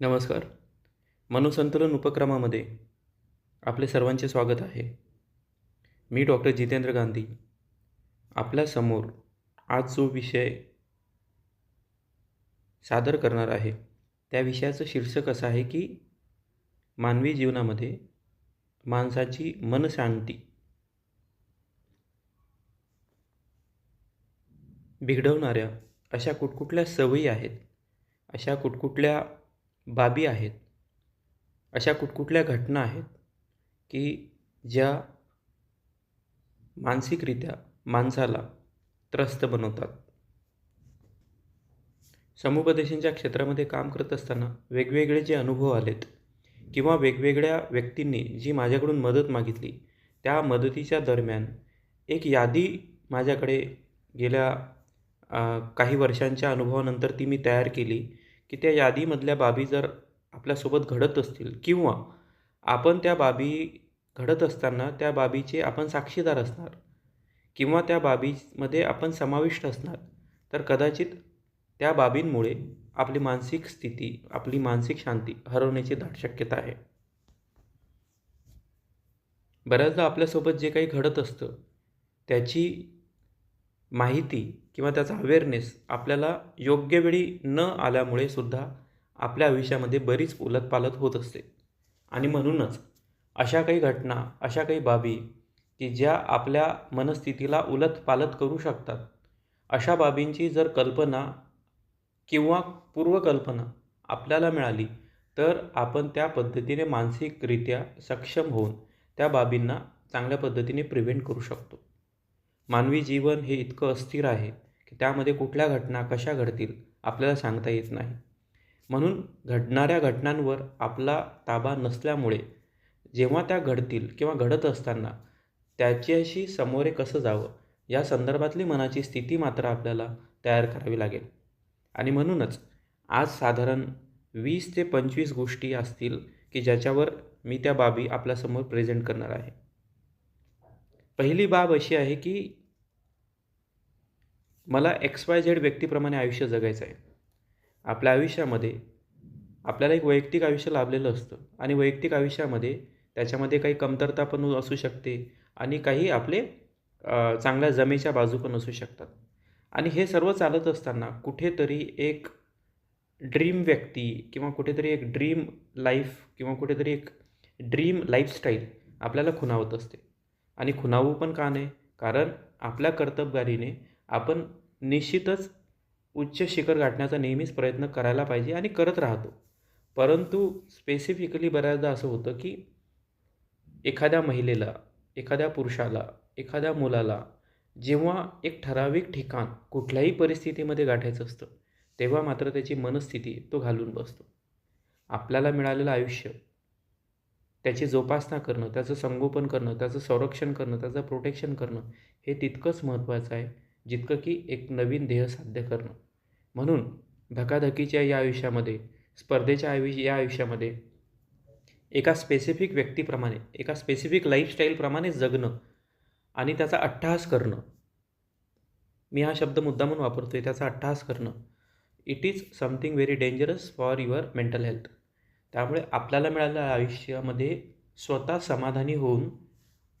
नमस्कार. मनोसंतुलन उपक्रमामध्ये आपले सर्वांचे स्वागत आहे. मी डॉक्टर जितेंद्र गांधी. आपल्यासमोर आज जो विषय सादर करणार आहे त्या विषयाचं शीर्षक असं आहे की मानवी जीवनामध्ये माणसाची मनशांती बिघडवणाऱ्या अशा कुठकुठल्या सवयी आहेत. अशा कुठकुठल्या बाबी आहेत. अशा कुठकुठल्या घटना आहेत की ज्या मानसिकरित्या माणसाला त्रस्त बनवतात. समुपदेशांच्या क्षेत्रामध्ये काम करत असताना वेगवेगळे जे अनुभव आलेत किंवा वेगवेगळ्या व्यक्तींनी जी माझ्याकडून मदत मागितली त्या मदतीच्या दरम्यान एक यादी माझ्याकडे गेल्या काही वर्षांच्या अनुभवानंतर ती मी तयार केली की त्या यादीमधल्या बाबी जर आपल्यासोबत घडत असतील किंवा आपण त्या बाबी घडत असताना त्या बाबीचे आपण साक्षीदार असणार किंवा त्या बाबीमध्ये आपण समाविष्ट असणार तर कदाचित त्या बाबींमुळे आपली मानसिक स्थिती आपली मानसिक शांती हरवण्याची दाट शक्यता आहे. बऱ्याचदा आपल्यासोबत जे काही घडत असतं त्याची माहिती किंवा त्याचा अवेअरनेस आपल्याला योग्य वेळी न आल्यामुळे सुद्धा आपल्या आयुष्यामध्ये बरीच उलतपालत होत असते. आणि म्हणूनच अशा काही घटना अशा काही बाबी की ज्या आपल्या मनस्थितीला उलतपालत करू शकतात अशा बाबींची जर कल्पना किंवा पूर्वकल्पना आपल्याला मिळाली तर आपण त्या पद्धतीने मानसिकरित्या सक्षम होऊन त्या बाबींना चांगल्या पद्धतीने प्रिव्हेंट करू शकतो. मानवी जीवन हे इतकं अस्थिर आहे की त्यामध्ये कुठल्या घटना कशा घडतील आपल्याला सांगता येत नाही. म्हणून घडणाऱ्या घटनांवर आपला ताबा नसल्यामुळे जेव्हा त्या घडतील किंवा घडत असताना त्याच्याशी समोरे कसं जावं या संदर्भातली मनाची स्थिती मात्र आपल्याला तयार करावी लागेल. आणि म्हणूनच आज साधारण वीस ते पंचवीस गोष्टी असतील की ज्याच्यावर मी त्या बाबी आपल्यासमोर प्रेझेंट करणार आहे. पहिली बाब अशी आहे की मला एक्स वाय झेड व्यक्तीप्रमाणे आयुष्य जगायचं आहे. आपल्या आयुष्यामध्ये आपल्याला एक वैयक्तिक आयुष्य लाभलेलं असतं आणि वैयक्तिक आयुष्यामध्ये त्याच्यामध्ये काही कमतरता पण असू शकते आणि काही आपले चांगल्या जमेच्या बाजू पण असू शकतात. आणि हे सर्व चालत असताना कुठेतरी एक ड्रीम व्यक्ती किंवा कुठेतरी एक ड्रीम लाईफ किंवा कुठेतरी एक ड्रीम लाईफस्टाईल आपल्याला खुणावत असते. आणि खुणावू पण का नाही कारण आपल्या कर्तबगारीने आपण निश्चितच उच्च शिखर गाठण्याचा नेहमीच प्रयत्न करायला पाहिजे आणि करत राहतो. परंतु स्पेसिफिकली बऱ्याचदा असं होतं की एखाद्या महिलेला एखाद्या पुरुषाला एखाद्या मुलाला जेव्हा एक ठराविक ठिकाण कुठल्याही परिस्थितीमध्ये गाठायचं असतं तेव्हा मात्र त्याची मनस्थिती तो घालून बसतो. आपल्याला मिळालेलं आयुष्य त्याची जोपासना करणं त्याचं संगोपन करणं त्याचं संरक्षण करणं त्याचं प्रोटेक्शन करणं हे तितकंच महत्त्वाचं आहे जितकं की एक नवीन ध्येय साध्य करणं. म्हणून धकाधकीच्या या आयुष्यामध्ये स्पर्धेच्या आयुष्य या आयुष्यामध्ये एका स्पेसिफिक व्यक्तीप्रमाणे एका स्पेसिफिक लाईफस्टाईलप्रमाणे जगणं आणि त्याचा अट्टहास करणं. मी हा शब्द मुद्दामून वापरतो आहे त्याचा अट्टहास करणं. It is something very dangerous for your mental health त्यामुळे आपल्याला मिळालेल्या आयुष्यामध्ये स्वतः समाधानी होऊन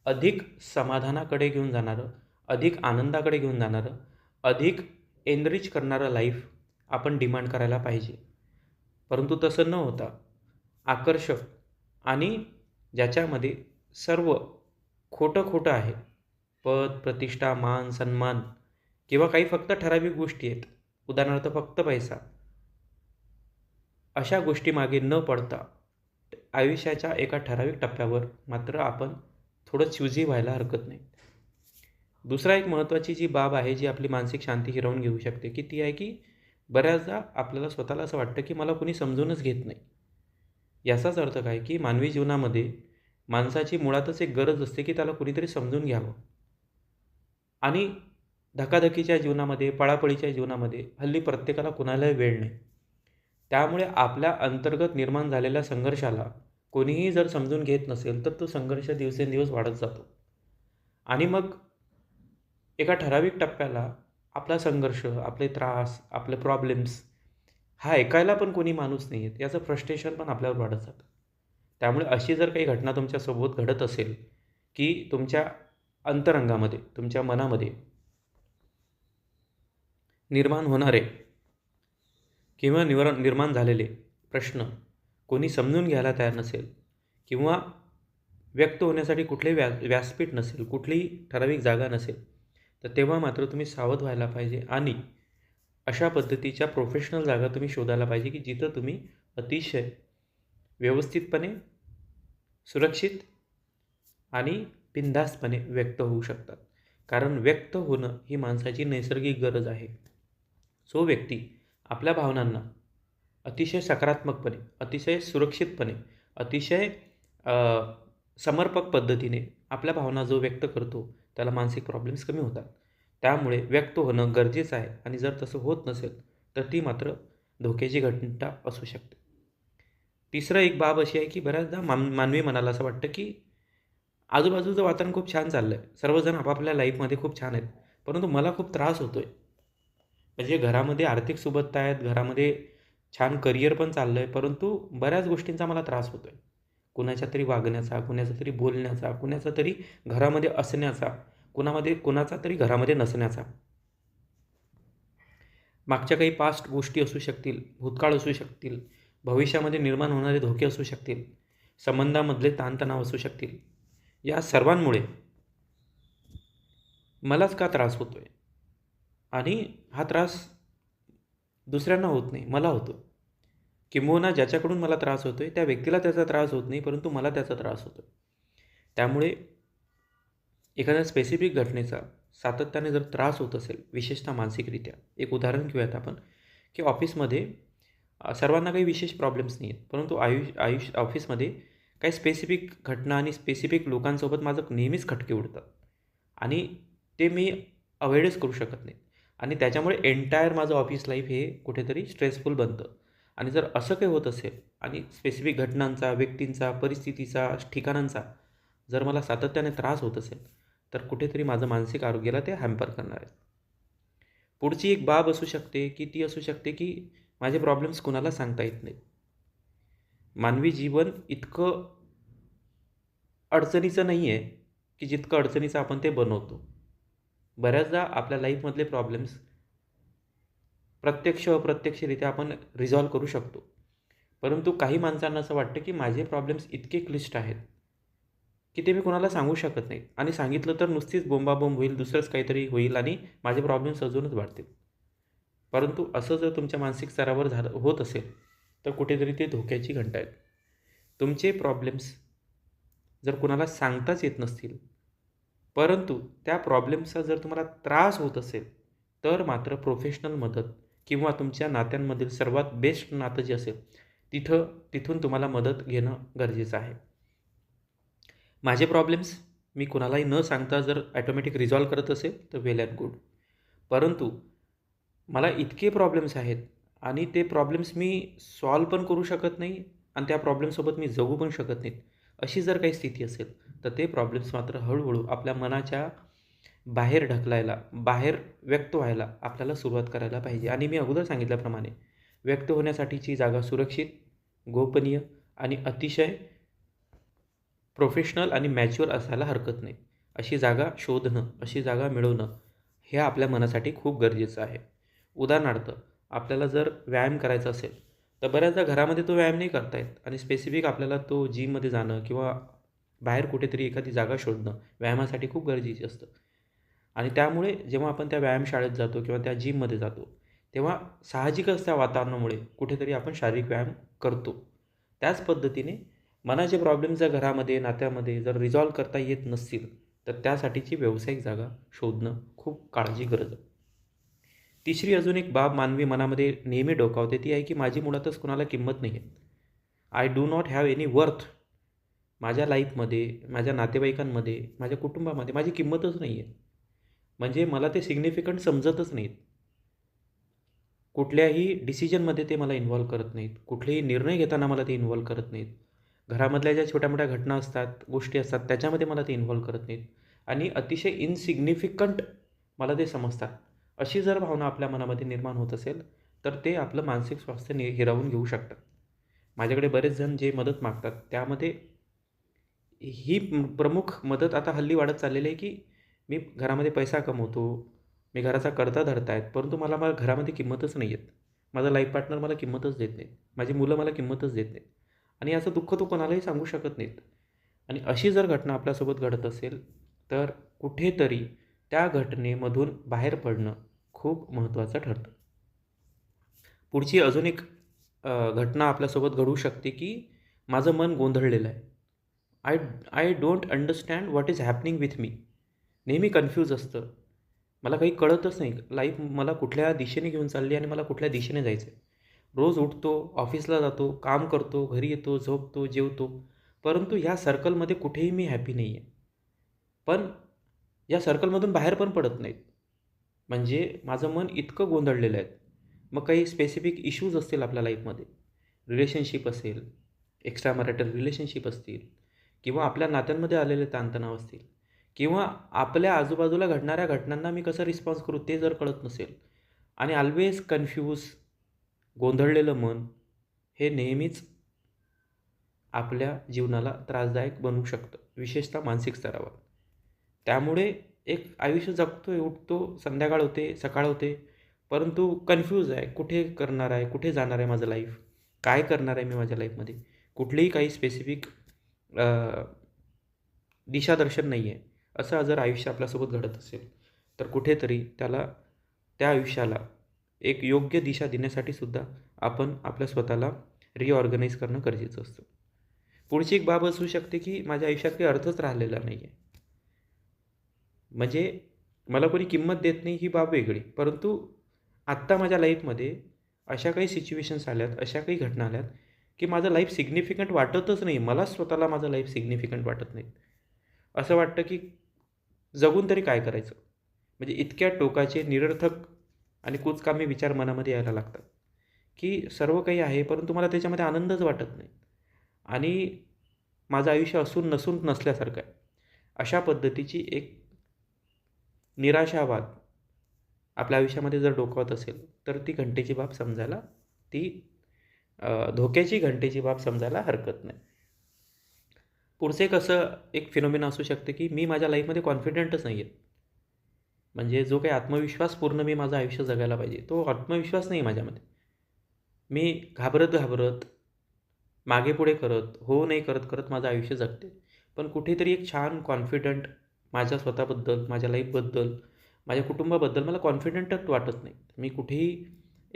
अधिक समाधानाकडे घेऊन जाणारं अधिक आनंदाकडे घेऊन जाणारं अधिक एनरिच करणारं लाईफ आपण डिमांड करायला पाहिजे. परंतु तसं न होता आकर्षक आणि ज्याच्यामध्ये सर्व खोटं खोटं आहे पद प्रतिष्ठा मान सन्मान किंवा काही फक्त ठराविक गोष्टी आहेत. उदाहरणार्थ फक्त पैसा. अशा गोष्टीमागे न पडता आयुष्याच्या एका ठराविक टप्प्यावर मात्र आपण थोडं चुजी व्हायला हरकत नाही. दुसरा एक महत्त्वाची जी बाब आहे जी आपली मानसिक शांती हिरवून घेऊ शकते की ती आहे की बऱ्याचदा आपल्याला स्वतःला असं वाटतं की मला कुणी समजूनच घेत नाही. याचाच अर्थ काय की मानवी जीवनामध्ये माणसाची मुळातच एक गरज असते की त्याला कुणीतरी समजून घ्यावं. आणि धकाधकीच्या जीवनामध्ये पळापळीच्या जीवनामध्ये हल्ली प्रत्येकाला कुणालाही वेळ नाही. त्यामुळे आपल्या अंतर्गत निर्माण झालेल्या संघर्षाला कोणीही जर समजून घेत नसेल तर तो संघर्ष दिवसेंदिवस वाढत जातो. आणि मग एका ठराविक टप्प्याला आपला संघर्ष आपले त्रास आपले प्रॉब्लेम्स हा ऐकायला पण कोणी माणूस नाही आहेत याचं फ्रस्ट्रेशन पण आपल्यावर वाढत जातं. त्यामुळे अशी जर काही घटना तुमच्यासोबत घडत असेल की तुमच्या अंतरंगामध्ये तुमच्या मनामध्ये निर्माण होणारे किंवा निवर निर्माण झालेले प्रश्न कोणी समजून घ्यायला तयार नसेल किंवा व्यक्त होण्यासाठी कुठलेही व्या व्यासपीठ नसेल कुठलीही ठराविक जागा नसेल तर तेव्हा मात्र तुम्ही सावध व्हायला पाहिजे आणि अशा पद्धतीच्या प्रोफेशनल जागा तुम्ही शोधायला पाहिजे की जिथं तुम्ही अतिशय व्यवस्थितपणे सुरक्षित आणि बिनधास्तपणे व्यक्त होऊ शकतात. कारण व्यक्त होणं ही माणसाची नैसर्गिक गरज आहे. सो व्यक्ती आपल्या भावनांना अतिशय सकारात्मकपणे अतिशय सुरक्षितपणे अतिशय समर्पक पद्धतीने आपल्या भावना जो व्यक्त करतो त्याला मानसिक प्रॉब्लेम्स कमी होतात. त्यामुळे व्यक्त होणं गरजेचं आहे आणि जर तसं होत नसेल तर ती मात्र धोक्याची घटना असू शकते. तिसरं एक बाब अशी आहे की बऱ्याचदा मान मानवी मनाला असं वाटतं की आजूबाजूचं वातावरण खूप छान चाललं आहे सर्वजण आपापल्या लाईफमध्ये खूप छान आहेत. परंतु मला खूप त्रास होतो आहे म्हणजे घरामध्ये आर्थिक सुबत्ता आहेत घरामध्ये छान करिअर पण चाललं आहे परंतु बऱ्याच गोष्टींचा मला त्रास होतो आहे कुणाच्या तरी वागण्याचा कुणाचा तरी बोलण्याचा कुणाचा तरी घरामध्ये असण्याचा कुणामध्ये कुणाचा तरी घरामध्ये नसण्याचा. मागच्या काही पास्ट गोष्टी असू शकतील भूतकाळ असू शकतील भविष्यामध्ये निर्माण होणारे धोके असू शकतील संबंधामधले ताणतणाव असू शकतील. या सर्वांमुळे मलाच का त्रास होतो आहे आणि हा त्रास दुसऱ्यांना होत नाही मला होतो. किंबहुना ज्याच्याकडून मला त्रास होतो आहे त्या व्यक्तीला त्याचा त्रास होत नाही परंतु मला त्याचा त्रास होतो. त्यामुळे एखाद्या स्पेसिफिक घटनेचा सातत्याने जर त्रास होत असेल विशेषतः मानसिकरित्या एक उदाहरण घेऊयात आपण की ऑफिसमध्ये सर्वांना काही विशेष प्रॉब्लेम्स नाही आहेत परंतु आयुष आयुष ऑफिसमध्ये काही स्पेसिफिक घटना आणि स्पेसिफिक लोकांसोबत माझं नेहमीच खटके उडतात. आणि ते मी अवेअरनेस करू शकत नाही. आणि त्याच्यामुळे एंटायर माझं ऑफिस लाईफ हे कुठेतरी स्ट्रेसफुल बनतं. आणि जर असं काही होत असेल आणि स्पेसिफिक घटनांचा व्यक्तींचा परिस्थितीचा ठिकाणांचा जर मला सातत्याने त्रास होत असेल तर कुठेतरी माझं मानसिक आरोग्याला ते हॅम्पर करणार आहे पुढची एक बाब असू शकते की ती असू शकते की माझे प्रॉब्लेम्स कुणाला सांगता येत नाहीत. मानवी जीवन इतकं अडचणीचं नाही आहे की जितकं अडचणीचं आपण ते बनवतो. बऱ्याचदा आपल्या लाईफमधले प्रॉब्लेम्स प्रत्यक्ष अप्रत्यक्षरित्या आपण रिझॉल्व करू शकतो. परंतु काही माणसांना असं वाटतं की माझे प्रॉब्लेम्स इतके क्लिष्ट आहेत की ते मी कोणाला सांगू शकत नाही. आणि सांगितलं तर नुसतीच बोंबाबोंब होईल दुसरंच काहीतरी होईल आणि माझे प्रॉब्लेम्स अजूनच वाढतील. परंतु असं जर तुमच्या मानसिक स्तरावर झालं होत असेल तर कुठेतरी ते धोक्याची घंटा आहेत. तुमचे प्रॉब्लेम्स जर कुणाला सांगताच येत नसतील परंतु त्या प्रॉब्लेमचा जर तुम्हाला त्रास होत असेल तर मात्र प्रोफेशनल मदत किंवा तुमच्या नात्यांमधील सर्वात बेस्ट नातं जे असेल तिथं तिथून तुम्हाला मदत घेणं गरजेचं आहे. माझे प्रॉब्लेम्स मी कुणालाही न सांगता जर ॲटोमॅटिक रिझॉल्व करत असेल तर वेल अँड गुड परंतु मला इतके प्रॉब्लेम्स आहेत आणि ते प्रॉब्लेम्स मी सॉल्व पण करू शकत नाही आणि त्या प्रॉब्लेमसोबत मी जगू पण शकत नाहीत अशी जर काही स्थिती असेल तर ते प्रॉब्लेम्स मात्र हळूहळू आपल्या मनाच्या बाहेर ढकलायला बाहेर व्यक्त व्हायला आपल्याला सुरुवात करायला पाहिजे. आणि मी अगोदर सांगितल्याप्रमाणे व्यक्त होण्यासाठीची जागा सुरक्षित गोपनीय आणि अतिशय प्रोफेशनल आणि मॅच्युअर असायला हरकत नाही. अशी जागा शोधणं अशी जागा मिळवणं हे आपल्या मनासाठी खूप गरजेचं आहे. उदाहरणार्थ आपल्याला जर व्यायाम करायचा असेल तर बऱ्याचदा घरामध्ये तो व्यायाम नाही करता येत. आणि स्पेसिफिक आपल्याला तो जिममध्ये जाणं किंवा बाहेर कुठेतरी एखादी जागा शोधणं व्यायामासाठी खूप गरजेचं असतं. आणि त्यामुळे जेव्हा आपण त्या व्यायामशाळेत जातो किंवा त्या जिममध्ये जातो तेव्हा साहजिकच त्या वातावरणामुळे कुठेतरी आपण शारीरिक व्यायाम करतो. त्याच पद्धतीने मनाचे प्रॉब्लेम्स जर घरामध्ये नात्यामध्ये जर रिझॉल्व करता येत नसतील तर त्यासाठीची व्यावसायिक जागा शोधणं खूप काळजी गरज. आहे तिसरी अजून एक बाब मानवी मनामध्ये नेहमी डोकावते ती आहे की माझी मुळातच कुणाला किंमत नाही आहे I do not have any worth माझ्या लाईफमध्ये माझ्या नातेवाईकांमध्ये माझ्या कुटुंबामध्ये माझी किंमतच नाही आहे म्हणजे मला ते सिग्निफिकंट समजतच नाहीत. कुठल्याही डिसिजनमध्ये ते मला इन्व्हॉल्व करत नाहीत. कुठलेही निर्णय घेताना मला ते इन्व्हॉल्व करत नाहीत. घरामधल्या ज्या छोट्या मोठ्या घटना असतात गोष्टी असतात त्याच्यामध्ये मला ते इन्व्हॉल्व करत नाहीत. आणि अतिशय इनसिग्निफिकंट मला ते समजतात. अशी जर भावना आपल्या मनामध्ये निर्माण होत असेल तर ते आपलं मानसिक स्वास्थ्य नि हिरावून घेऊ शकतात. माझ्याकडे बरेच जण जे मदत मागतात त्यामध्ये ही प्रमुख मदत आता हल्ली वाढत चाललेली आहे की मी घरामध्ये पैसा कमवतो मी घराचा कर्ता धरत आहेत परंतु मला मला घरामध्ये किंमतच नाही आहेत माझा लाईफ पार्टनर मला किंमतच देत नाहीत. माझी मुलं मला किंमतच देत नाहीत. आणि याचं दुःख तो कोणालाही सांगू शकत नाहीत. आणि अशी जर घटना आपल्यासोबत घडत असेल तर कुठेतरी त्या घटनेमधून बाहेर पडणं खूप महत्त्वाचं ठरतं. पुढची अजून एक घटना आपल्यासोबत घडू शकते की माझं मन गोंधळलेलं आहे. I I don't understand what is happening with मी नेहमी कन्फ्यूज असतं. मला काही कळतच नाही. लाईफ मला कुठल्या दिशेने घेऊन चालली आणि मला कुठल्या दिशेने जायचं आहे रोज उठतो ऑफिसला जातो काम करतो घरी येतो झोपतो जेवतो. परंतु ह्या सर्कलमध्ये कुठेही मी हॅपी नाही आहे पण या सर्कलमधून बाहेर पण पडत नाहीत. म्हणजे माझं मन इतकं गोंधळलेलं आहे. मग काही स्पेसिफिक इश्यूज असतील आपल्या लाईफमध्ये रिलेशनशिप असेल एक्स्ट्रा मॅरिटल रिलेशनशिप असतील किंवा आपल्या नात्यांमध्ये आलेले ताणतणाव असतील. किंवा आपल्या आजूबाजूला घडणाऱ्या घटनांना मी कसं रिस्पॉन्स करू ते जर कळत नसेल. आणि ऑलवेज कन्फ्यूज गोंधळलेलं मन हे नेहमीच आपल्या जीवनाला त्रासदायक बनवू शकतं. विशेषतः मानसिक स्तरावर. त्यामुळे एक आयुष्य जगतो आहे उठतो संध्याकाळ होते सकाळ होते परंतु कन्फ्यूज आहे. कुठे करणार आहे कुठे जाणार आहे माझं लाईफ काय करणार आहे मी माझ्या लाईफमध्ये कुठलीही काही स्पेसिफिक दिशादर्शन नाही आहे असं जर आयुष्य आपल्यासोबत घडत असेल तर कुठेतरी त्याला त्या आयुष्याला एक योग्य दिशा देण्यासाठी सुद्धा आपण आपल्या स्वतःला रिऑर्गनाईज करणं गरजेचं असतं. पुढची एक बाब असू शकते की माझ्या आयुष्यात काही अर्थच राहिलेला नाही आहे म्हणजे मला कोणी किंमत देत नाही ही बाब वेगळी. परंतु आत्ता माझ्या लाईफमध्ये अशा काही सिच्युएशन्स आल्यात अशा काही घटना आल्यात की माझं लाईफ सिग्निफिकंट वाटतच नाही. मला स्वतःला माझं लाईफ सिग्निफिकंट वाटत नाही. असं वाटतं की जगून तरी काय करायचं? म्हणजे इतक्या टोकाचे निरर्थक आणि कुचकामी विचार मनामध्ये यायला लागतात. की सर्व काही आहे परंतु मला त्याच्यामध्ये आनंदच वाटत नाही. आणि माझं आयुष्य असून नसून नसल्यासारखं आहे. अशा पद्धतीची एक निराशावाद आपल्या आयुष्यामध्ये जर डोकावत असेल तर ती घंटेची बाब समजायला ती धोक्याची घंटेची बाब समजायला हरकत नाही. पुढचे कसं एक फिनोमिन असू शकते की मी माझ्या लाईफमध्ये कॉन्फिडंटच नाही आहेत म्हणजे जो काही आत्मविश्वास पूर्ण मी माझं आयुष्य जगायला पाहिजे तो आत्मविश्वास नाही माझ्यामध्ये. मी घाबरत घाबरत मागे पुढे करत हो नाही करत करत माझं आयुष्य जगते. पण कुठेतरी एक छान कॉन्फिडंट माझ्या स्वतःबद्दल माझ्या लाईफबद्दल माझ्या कुटुंबाबद्दल मला कॉन्फिडंटच वाटत नाही. मी कुठेही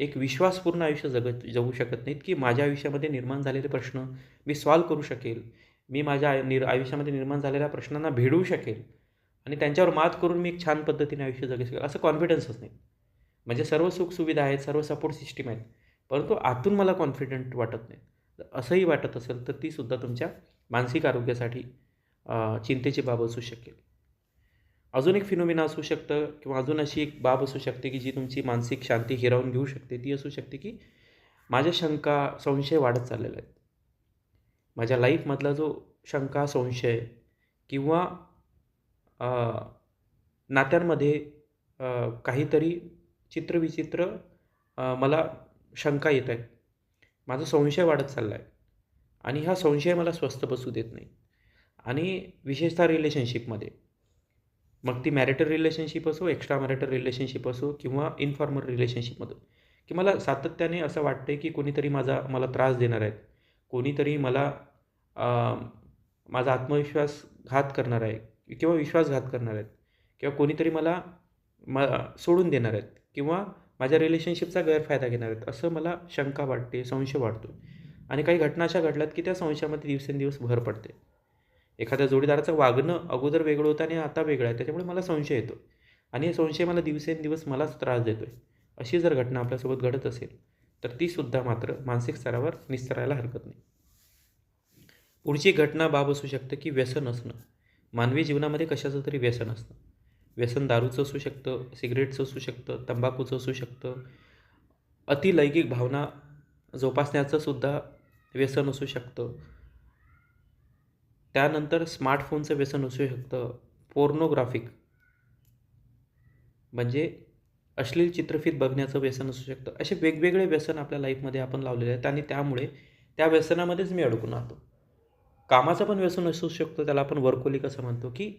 एक विश्वासपूर्ण आयुष्य जगत जगू शकत नाहीत की माझ्या आयुष्यामध्ये निर्माण झालेले प्रश्न मी सॉल्व करू शकेल. मी माझ्या निर आयुष्यामध्ये निर्माण झालेल्या प्रश्नांना भिडवू शकेल. आणि त्यांच्यावर मात करून मी एक छान पद्धतीने आयुष्य जगू शकेल. असं कॉन्फिडन्सच नाही. म्हणजे सर्व सुखसुविधा आहेत सर्व सपोर्ट सिस्टीम आहेत. परंतु आतून मला कॉन्फिडंट वाटत नाही. असंही वाटत असेल तर तीसुद्धा तुमच्या मानसिक आरोग्यासाठी चिंतेची बाब असू शकेल. अजून एक फिनोमिना असू शकतं किंवा अजून अशी एक बाब असू शकते की जी तुमची मानसिक शांती हिरावून घेऊ शकते. ती असू शकते की माझ्या शंका संशय वाढत चाललेला आहेत. माझ्या लाईफमधला जो शंका संशय किंवा नात्यांमध्ये काहीतरी चित्रविचित्र मला शंका येत आहेत. माझा संशय वाढत चालला आहे. आणि हा संशय मला स्वस्थ बसू देत नाही. आणि विशेषतः रिलेशनशिपमध्ये मग ती मॅरिटल रिलेशनशिप असो एक्स्ट्रा मॅरिटल रिलेशनशिप असो किंवा इन्फॉर्मल रिलेशनशिपमध्ये की मला सातत्याने असं वाटतं की कोणीतरी माझा मला त्रास देणार आहेत. कोणीतरी मला माझा आत्मविश्वास घात करणार आहे किंवा विश्वासघात करणार आहेत. किंवा कोणीतरी मला म सोडून देणार आहेत किंवा माझ्या रिलेशनशिपचा गैरफायदा घेणार आहेत. असं मला शंका वाटते संशय वाटतो. आणि काही घटना अशा घडल्यात की त्या संशयामध्ये दिवसेंदिवस भर पडते. एखाद्या जोडीदाराचं वागणं अगोदर वेगळं होतं आणि आता वेगळं आहे. त्याच्यामुळे मला संशय येतो. आणि हे संशय मला दिवसेंदिवस मलाच त्रास देतो आहे अशी जर घटना आपल्यासोबत घडत असेल तर तीसुद्धा मात्र मानसिक स्तरावर निस्तरायला हरकत नाही. पुढची घटना बाब असू शकतं की व्यसन असणं. मानवी जीवनामध्ये कशाचं तरी व्यसन असणं व्यसन दारूचं असू शकतं सिगरेटचं असू शकतं तंबाखूचं असू शकतं. अतिलैंगिक भावना जोपासण्याचं सुद्धा व्यसन असू शकतं. त्यानंतर स्मार्टफोनचं व्यसन असू शकतं पोर्नोग्राफिक म्हणजे अश्लील चित्रफित बघण्याचं व्यसन असू शकतं. असे वेगवेगळे व्यसन आपल्या लाईफमध्ये आपण लावलेले आहेत आणि त्यामुळे त्या व्यसनामध्येच मी अडकून राहतो. कामाचं पण व्यसन असू शकतं त्याला आपण वर्कोलिक असं म्हणतो की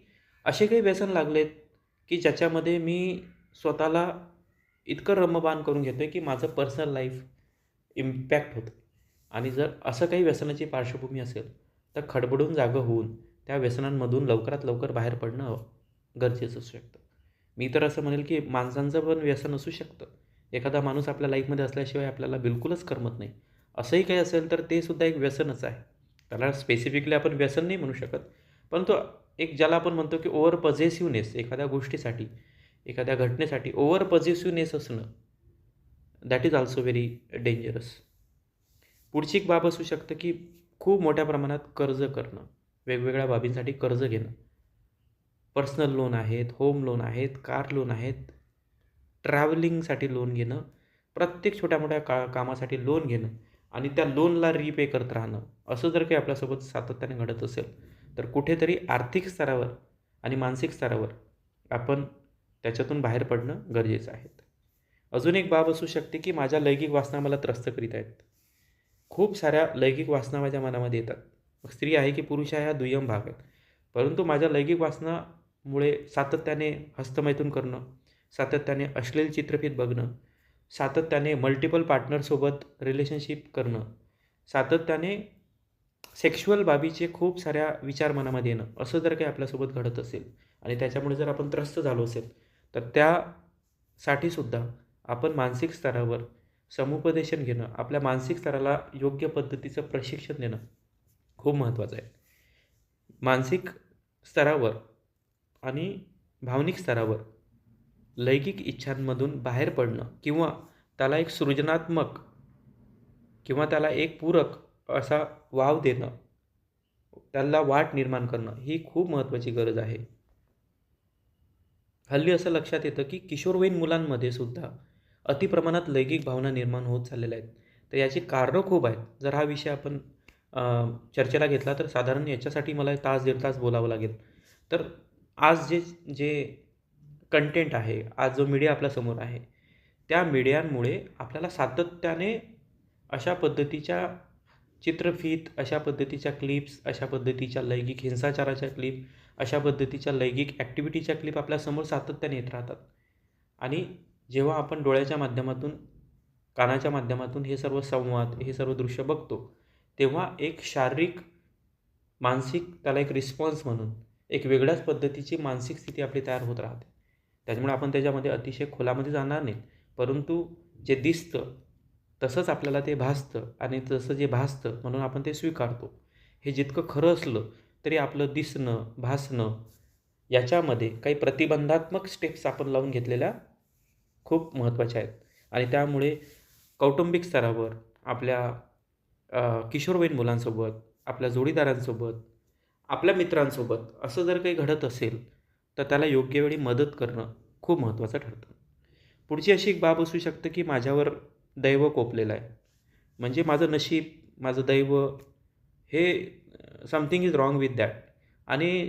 असे काही व्यसन लागलेत की ज्याच्यामध्ये मी स्वतःला इतकं रमबान करून घेतो आहे की माझं पर्सनल लाईफ इम्पॅक्ट होतं. आणि जर असं काही व्यसनाची पार्श्वभूमी असेल तर खडबडून जागं होऊन त्या व्यसनांमधून लवकरात लवकर बाहेर पडणं गरजेचं असू शकतं. मी तर असं म्हणेल की माणसांचं पण व्यसन असू शकतं. एखादा माणूस आपल्या लाईफमध्ये असल्याशिवाय आपल्याला बिलकुलच करमत नाही. असंही काही असेल तर ते सुद्धा एक व्यसनच आहे. त्याला स्पेसिफिकली आपण व्यसन नाही म्हणू शकत. परंतु एक ज्याला आपण म्हणतो की ओव्हर पझेसिव्हनेस एखाद्या गोष्टीसाठी एखाद्या घटनेसाठी ओव्हर पझेसिव्हनेस असणं that is also very dangerous पुढची एक बाब असू शकतं की खूप मोठ्या प्रमाणात कर्ज करणं वेगवेगळ्या बाबींसाठी कर्ज घेणं. पर्सनल लोन आहेत होम लोन आहेत कार लोन आहेत. ट्रॅव्हलिंगसाठी लोन घेणं प्रत्येक छोट्या मोठ्या का कामासाठी लोन घेणं आणि त्या लोनला रीपे करत राहणं. असं जर काही आपल्यासोबत सातत्याने घडत असेल तर कुठेतरी आर्थिक स्तरावर आणि मानसिक स्तरावर आपण त्याच्यातून बाहेर पडणं गरजेचं आहे. अजून एक बाब असू शकते की माझ्या लैंगिक वासना मला त्रस्त करीत आहेत. खूप साऱ्या लैंगिक वासना माझ्या मनामध्ये येतात. मग स्त्री आहे की पुरुष आहे हा दुय्यम भाग आहे. परंतु माझ्या लैंगिक वासनामुळे सातत्याने हस्तमैथून करणं सातत्याने अश्लील चित्रफित बघणं सातत्याने मल्टिपल पार्टनरसोबत रिलेशनशिप करणं सातत्याने सेक्शुअल बाबीचे खूप साऱ्या विचार मनामध्ये येणं असं जर काही आपल्यासोबत घडत असेल आणि त्याच्यामुळे जर आपण त्रस्त झालो असेल तर त्यासाठीसुद्धा आपण मानसिक स्तरावर समुपदेशन घेणं आपल्या मानसिक स्तराला योग्य पद्धतीचं प्रशिक्षण देणं खूप महत्त्वाचं आहे. मानसिक स्तरावर आणि भावनिक स्तरावर लैंगिक इच्छांमधून बाहेर पडणं किंवा त्याला एक सृजनात्मक किंवा त्याला एक पूरक असा वाव देणं त्याला वाट निर्माण करणं ही खूप महत्त्वाची गरज आहे. हल्ली असं लक्षात येतं की किशोरवयीन मुलांमध्ये सुद्धा अतिप्रमाणात लैंगिक भावना निर्माण होत चाललेल्या आहेत. तर याची कारणं खूप आहेत. जर हा विषय आपण चर्चेला घेतला तर साधारण याच्यासाठी मला तास दीड तास बोलावं लागेल. तर आज जे जे कंटेंट आहे आज जो मीडिया आपल्यासमोर आहे त्या मीडियांमुळे आपल्याला सातत्याने अशा पद्धतीच्या चित्रफीत अशा पद्धतीच्या क्लिप्स अशा पद्धतीच्या लैंगिक हिंसाचाराच्या क्लिप अशा पद्धतीच्या लैंगिक ॲक्टिव्हिटीच्या क्लिप आपल्यासमोर सातत्याने येत राहतात. आणि जेव्हा आपण डोळ्याच्या माध्यमातून कानाच्या माध्यमातून हे सर्व संवाद हे सर्व दृश्य बघतो तेव्हा एक शारीरिक मानसिक त्याला एक रिस्पॉन्स म्हणून एक वेगळ्याच पद्धतीची मानसिक स्थिती आपली तयार होत राहते. त्याच्यामुळे आपण त्याच्यामध्ये अतिशय खोलामध्ये जाणार नाही. परंतु जे दिसतं तसंच आपल्याला ते भासतं आणि तसं जे भासतं म्हणून आपण ते स्वीकारतो. हे जितकं खरं असलं तरी आपलं दिसणं भासणं याच्यामध्ये काही प्रतिबंधात्मक स्टेप्स आपण लावून घेतलेल्या खूप महत्त्वाच्या आहेत. आणि त्यामुळे कौटुंबिक स्तरावर आपल्या किशोरवयीन मुलांसोबत आपल्या जोडीदारांसोबत आपल्या मित्रांसोबत असं जर काही घडत असेल तर त्याला योग्य वेळी मदत करणं खूप महत्त्वाचं ठरतं. पुढची अशी एक बाब असू शकते की माझ्यावर दैव कोपलेलं आहे. म्हणजे माझं नशीब माझं दैव हे something is wrong with that आणि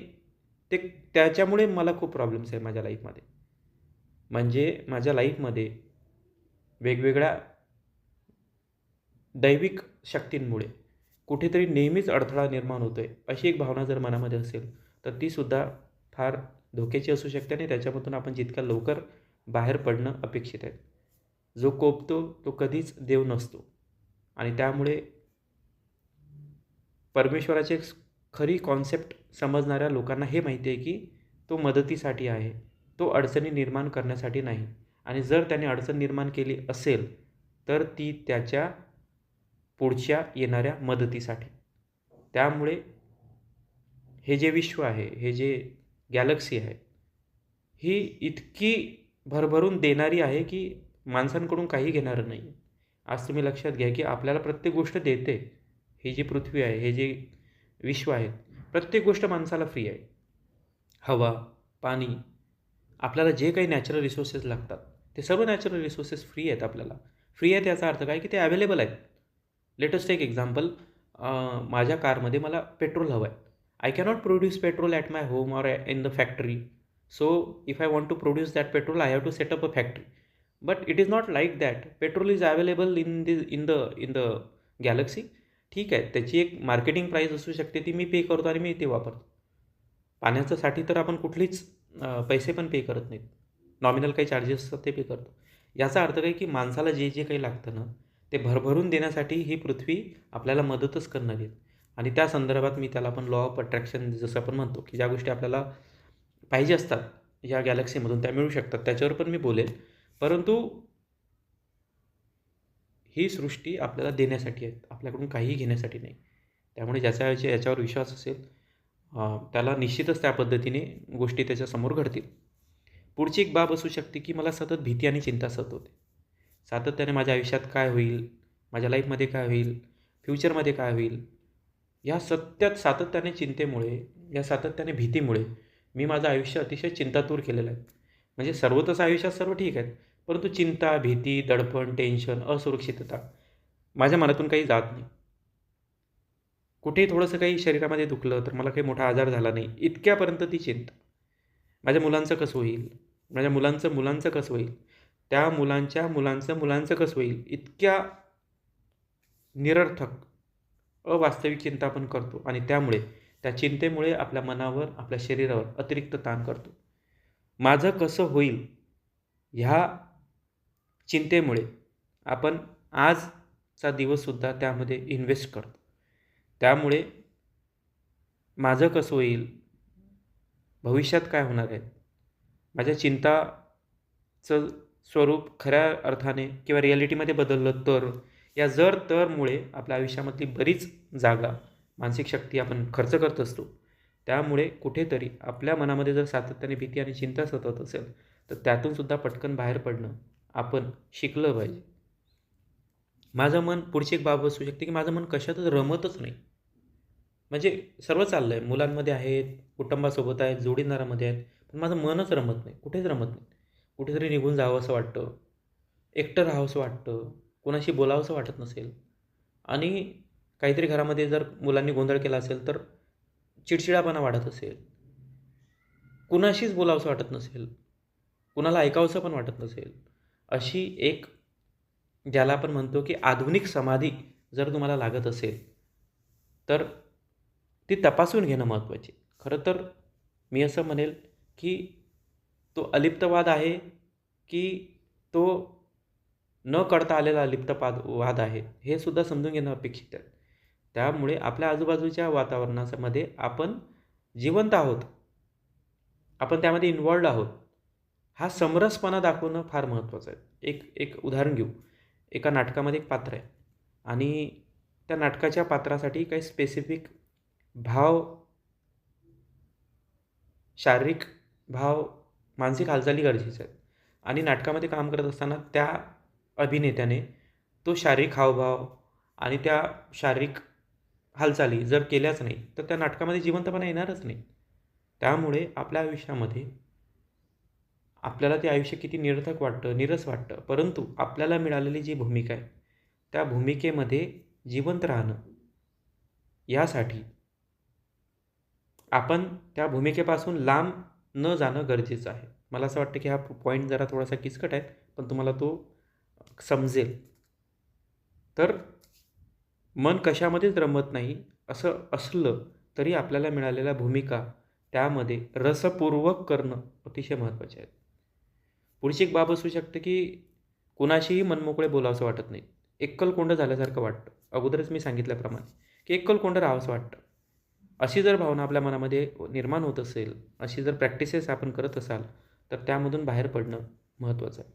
ते त्याच्यामुळे मला खूप प्रॉब्लेम्स आहे माझ्या लाईफमध्ये म्हणजे माझ्या लाईफमध्ये वेगवेगळ्या दैविक शक्तींमुळे कुठेतरी नेहमीच अडथळा निर्माण होतो आहे अशी एक भावना जर मनामध्ये असेल तर तीसुद्धा फार धोक्याची असू शकते आणि त्याच्यामधून आपण जितक्या लवकर बाहेर पडणं अपेक्षित आहे. जो कोपतो तो कधीच देव नसतो. आणि त्यामुळे परमेश्वराचे खरी कॉन्सेप्ट समजणाऱ्या लोकांना हे माहिती आहे की तो मदतीसाठी आहे. तो अडचणी निर्माण करण्यासाठी नाही. आणि जर त्याने अडचण निर्माण केली असेल तर ती त्याच्या पुढच्या येणाऱ्या मदतीसाठी. त्यामुळे हे जे विश्व आहे हे जे गॅलक्सी आहे ही इतकी भरभरून देणारी आहे की माणसांकडून काही घेणारं नाही. आज तुम्ही लक्षात घ्या की आपल्याला प्रत्येक गोष्ट देते. ही जी पृथ्वी आहे हे जे विश्व आहे प्रत्येक गोष्ट माणसाला फ्री आहे. हवा पाणी आपल्याला जे काही नॅचरल रिसोर्सेस लागतात ते सर्व नॅचरल रिसोर्सेस फ्री आहेत आपल्याला. फ्री आहेत याचा अर्थ काय? की ते अवेलेबल आहेत. लेटेस्ट एक एक्झाम्पल माझ्या कारमध्ये मला पेट्रोल हवं आहे I cannot produce petrol at my home or in the factory so if I want to produce that petrol I have to set up a factory but it is not like that petrol is available in the in the in the galaxy ठीक आहे. त्याची एक marketing price असू शकते ती मी पे करतो आणि मी ते वापरतो. पाण्याच्यासाठी तर आपण कुठलीच पैसे पण पे करत नाहीत. नॉमिनल काही चार्जेस असतात ते पे करतो याचा अर्थ काय की माणसाला जे जे काही लागतं ना ते भरभरून देण्यासाठी ही पृथ्वी आपल्याला मदतच करणार आहे. आणि त्या संदर्भात मी त्याला पण लॉ ऑफ अट्रॅक्शन जसं आपण म्हणतो की ज्या गोष्टी आपल्याला पाहिजे असतात या गॅलेक्सीमधून त्या मिळू शकतात. त्याच्यावर पण मी बोलेल. परंतु ही सृष्टी आपल्याला देण्यासाठी आहे. आपल्याकडून काहीही घेण्यासाठी नाही. त्यामुळे ज्याच्या याच्यावर विश्वास असेल त्याला निश्चितच त्या पद्धतीने गोष्टी त्याच्यासमोर घडतील. पुढची एक बाब असू शकते की मला सतत भीती आणि चिंता सत होते सातत्याने माझ्या आयुष्यात काय होईल? माझ्या लाईफमध्ये काय होईल? फ्युचरमध्ये काय होईल? या सत्यात सातत्याने चिंतेमुळे या सातत्याने भीतीमुळे मी माझं आयुष्य अतिशय चिंतातूर केलेलं आहे. म्हणजे सर्व तसं आयुष्यात सर्व ठीक आहेत परंतु चिंता भीती दडपण टेन्शन असुरक्षितता माझ्या मनातून काही जात नाही. कुठेही थोडंसं काही शरीरामध्ये दुखलं तर मला काही मोठा आजार झाला नाही इतक्यापर्यंत ती चिंता. माझ्या मुलांचं कसं होईल? माझ्या मुलांचं मुलांचं कसं होईल? त्या मुलांच्या मुलांचं मुलांचं कसं होईल? इतक्या निरर्थक अवास्तविक चिंता आपण करतो आणि त्यामुळे त्या चिंतेमुळे आपल्या मनावर आपल्या शरीरावर अतिरिक्त ताण करतो. माझं कसं होईल? ह्या चिंतेमुळे आपण आजचा दिवससुद्धा त्यामध्ये इन्व्हेस्ट करतो. त्यामुळे माझं कसं होईल? भविष्यात काय होणार आहे? माझ्या चिंताचं स्वरूप खऱ्या अर्थाने किंवा रियालिटीमध्ये बदललं तर या जर तरमुळे आपल्या आयुष्यामधली बरीच जागा मानसिक शक्ती आपण खर्च करत असतो त्यामुळे कुठेतरी आपल्या मनामध्ये जर सातत्याने भीती आणि चिंता सतत असेल तर त्यातूनसुद्धा पटकन बाहेर पडणं आपण शिकलं पाहिजे. माझं मन पुढची एक बाब असू शकते की माझं मन कशातच रमतच नाही. म्हणजे सर्व चाललं आहे मुलांमध्ये आहेत कुटुंबासोबत आहेत जोडीदारामध्ये आहेत. पण माझं मनच रमत नाही. कुठेच रमत नाही. कुठेतरी निघून जावं असं वाटतं. एकटं राहावंसं वाटतं. कोणाशी बोलावंसं वाटत नसेल. आणि काहीतरी घरामध्ये जर मुलांनी गोंधळ केला असेल तर चिडचिडापणा वाढत असेल. कुणाशीच बोलावंसं वाटत नसेल. कुणाला ऐकावंसं पण वाटत नसेल. अशी एक ज्याला आपण म्हणतो की आधुनिक समाधी जर तुम्हाला लागत असेल तर ती तपासून घेणं महत्त्वाचे खरं तर मी असं म्हणेल की तो अलिप्तवाद आहे की तो न कळता आलेला अलिप्तपाद वाद आहे हे सुद्धा समजून घेणं अपेक्षित आहे. त्यामुळे आपल्या आजूबाजूच्या वातावरणामध्ये आपण जिवंत आहोत आपण त्यामध्ये इन्वॉल्ड आहोत हा समरसपणा दाखवणं फार महत्त्वाचं आहे. एक एक उदाहरण घेऊ. एका नाटकामध्ये एक पात्र आहे आणि त्या नाटकाच्या पात्रासाठी काही स्पेसिफिक भाव शारीरिक भाव मानसिक हालचाली गरजेच्या आहेत. आणि नाटकामध्ये काम करत असताना त्या अभिनेत्याने तो शारीरिक हावभाव आणि त्या शारीरिक हालचाली जर केल्याच नाही तर त्या नाटकामध्ये जिवंतपणा येणारच नाही. त्यामुळे आपल्या आयुष्यामध्ये आपल्याला ते आयुष्य किती निरर्थक वाटतं निरस वाटतं. परंतु आपल्याला मिळालेली जी भूमिका आहे त्या भूमिकेमध्ये जिवंत राहणं यासाठी आपण त्या भूमिकेपासून लांब न जाणं गरजेचं आहे. मला असं वाटतं की हा पॉईंट जरा थोडासा किचकट आहे पण तुम्हाला तो समजेल. तर मन कशामध्येच रमत नाही असं असलं तरी आपल्याला मिळालेल्या भूमिका त्यामध्ये रसपूर्वक करणं अतिशय महत्त्वाचे आहे पुढची एक बाब असू शकते की कुणाशीही मनमोकळे बोलावंसं वाटत नाही. एकलकोंड झाल्यासारखं वाटतं. अगोदरच मी सांगितल्याप्रमाणे की एकल कोंड राहावंसं वाटतं. अशी जर भावना आपल्या मनामध्ये निर्माण होत असेल अशी जर प्रॅक्टिसेस आपण करत असाल तर त्यामधून बाहेर पडणं महत्त्वाचं आहे.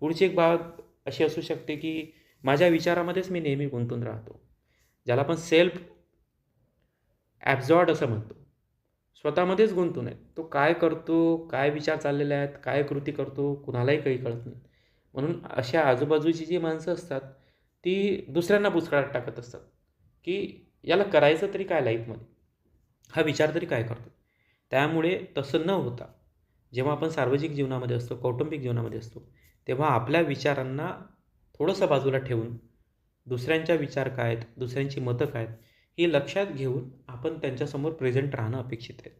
पुढची एक बाब अशी असू शकते की माझ्या विचारामध्येच मी नेहमी गुंतून राहतो. ज्याला आपण सेल्फ ॲब्झॉर्ड असं म्हणतो. स्वतःमध्येच गुंतून आहे. तो काय करतो काय विचार चाललेले आहेत काय कृती करतो कुणालाही काही कळत नाही. म्हणून अशा आजूबाजूची जी माणसं असतात ती दुसऱ्यांना बुचकाळात टाकत असतात. की याला करायचं तरी काय लाईफमध्ये हा विचार तरी काय करतो त्यामुळे तसं न होता जेव्हा आपण सार्वजनिक जीवनामध्ये असतो कौटुंबिक जीवनामध्ये असतो तेव्हा आपल्या विचारांना थोडंसं बाजूला ठेवून दुसऱ्यांच्या विचार काय आहेत दुसऱ्यांची मतं काय आहेत ही लक्षात घेऊन आपण त्यांच्यासमोर प्रेझेंट राहणं अपेक्षित आहे.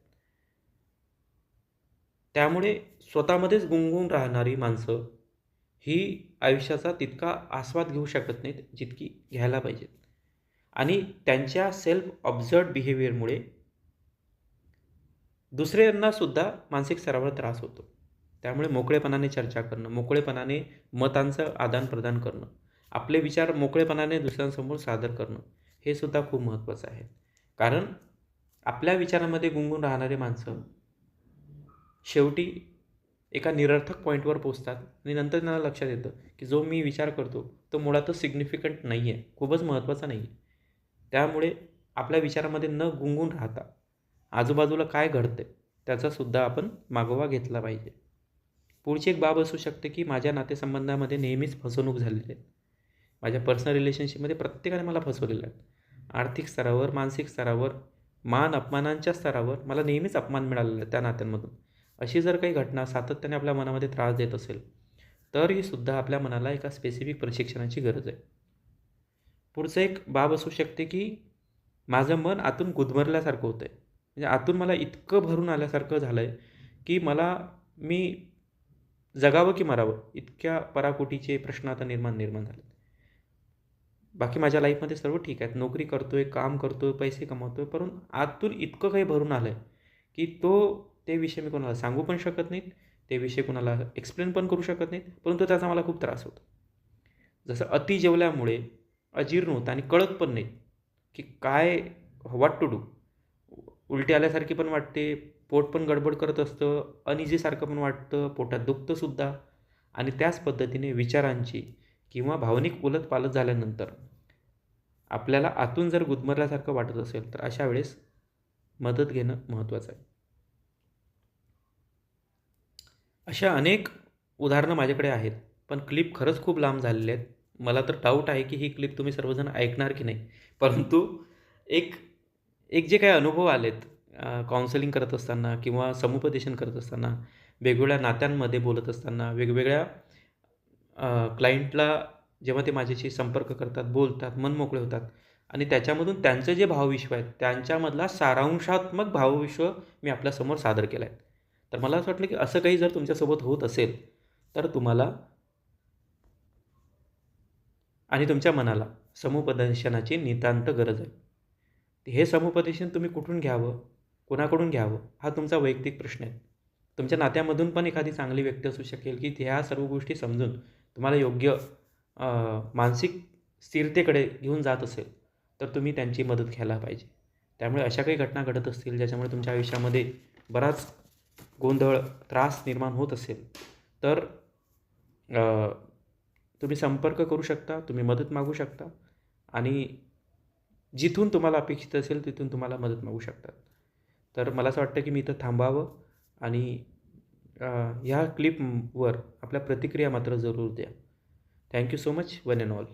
त्यामुळे स्वतःमध्येच गुंगून राहणारी माणसं ही आयुष्याचा तितका आस्वाद घेऊ शकत नाहीत जितकी घ्यायला पाहिजेत. आणि त्यांच्या सेल्फ ऑब्झर्व बिहेवियरमुळे दुसऱ्यांनासुद्धा मानसिक स्तरावर त्रास होतो. त्यामुळे मोकळेपणाने चर्चा करणं मोकळेपणाने मतांचं आदानप्रदान करणं आपले विचार मोकळेपणाने दुसऱ्यांसमोर सादर करणं हे सुद्धा खूप महत्त्वाचं आहे. कारण आपल्या विचारामध्ये गुंगून राहणारे माणसं शेवटी एका निरर्थक पॉईंटवर पोचतात आणि नंतर त्यांना लक्षात येतं की जो मी विचार करतो तो मुळातच सिग्निफिकंट नाही आहे खूपच महत्त्वाचा नाही आहे त्यामुळे आपल्या विचारामध्ये न गुंगून राहता आजूबाजूला काय घडतं त्याचासुद्धा आपण मागोवा घेतला पाहिजे. पुढची एक बाब असू शकते की माझ्या नातेसंबंधामध्ये नेहमीच फसवणूक झालेली आहे. माझ्या पर्सनल रिलेशनशिपमध्ये प्रत्येकाने मला फसवलेलं आहे. आर्थिक स्तरावर मानसिक स्तरावर मान अपमानांच्या स्तरावर मला नेहमीच अपमान मिळालेला आहे त्या नात्यांमधून. अशी जर काही घटना सातत्याने आपल्या मनामध्ये त्रास देत असेल तरीसुद्धा आपल्या मनाला एका स्पेसिफिक प्रशिक्षणाची गरज आहे. पुढचं एक बाब असू शकते की माझं मन आतून गुदमरल्यासारखं होतं आहे म्हणजे आतून मला इतकं भरून आल्यासारखं झालं आहे की मला मी जगावं की मरावं इतक्या पराकोटीचे प्रश्न आता निर्माण निर्माण झाले बाकी माझ्या लाईफमध्ये सर्व ठीक आहेत. नोकरी करतो आहे काम करतो आहे पैसे कमावतो आहे परंतु आतून इतकं काही भरून आलं आहे की तो ते विषय मी कोणाला सांगू पण शकत नाहीत ते विषय कोणाला एक्सप्लेन पण करू शकत नाहीत परंतु त्याचा मला खूप त्रास होतो. जसं अति जेवल्यामुळे अजीर्ण होतं आणि कळत पण नाही की काय व्हॉट टू डू उलटी आल्यासारखी पण वाटते. पोट पण गडबड करत असतं. अनिजीसारखं पण वाटतं. पोटात दुखतंसुद्धा आणि त्याच पद्धतीने विचारांची किंवा भावनिक उलटपालट झाल्यानंतर आपल्याला आतून जर गुदमरल्यासारखं वाटत असेल तर अशा वेळेस मदत घेणं महत्त्वाचं आहे. अशा अनेक उदाहरणं माझ्याकडे आहेत. पण क्लिप खरंच खूप लांब झालेले आहेत. मला तर डाऊट आहे की ही क्लिप तुम्ही सर्वजण ऐकणार की नाही. परंतु एक एक जे काही अनुभव आलेत काउन्सिलिंग करत असताना किंवा समुपदेशन करत असताना वेगवेगळ्या नात्यांमध्ये बोलत असताना वेगवेगळ्या क्लायंटला जेव्हा ते माझ्याशी संपर्क करतात बोलतात मन मोकळे होतात आणि त्याच्यामधून त्यांचं जे भावविश्व आहेत त्यांच्यामधला सारांशात्मक भावविश्व मी आपल्यासमोर सादर केला आहे. तर मला असं वाटलं की असं काही जर तुमच्यासोबत होत असेल तर तुम्हाला आणि तुमच्या मनाला समुपदर्शनाची नितांत गरज आहे. हे समुपदेशन तुम्ही कुठून घ्यावं? कोणाकडून घ्यावं? हा तुमचा वैयक्तिक प्रश्न आहे. तुमच्या नात्यामधून पण एखादी चांगली व्यक्ती असू शकेल की ह्या सर्व गोष्टी समजून तुम्हाला योग्य मानसिक स्थिरतेकडे घेऊन जात असेल तर तुम्ही त्यांची मदत घ्यायला पाहिजे. त्यामुळे अशा काही घटना घडत असतील ज्याच्यामुळे तुमच्या आयुष्यामध्ये बराच गोंधळ त्रास निर्माण होत असेल तर तुम्ही संपर्क करू शकता तुम्ही मदत मागू शकता आणि जिथून तुम्हाला अपेक्षित असेल तिथून तुम्हाला मदत मागू शकतात. तर मला असं वाटतं की मी इथं थांबावं आणि ह्या क्लिपवर आपल्या प्रतिक्रिया मात्र जरूर द्या. Thank you so much one and all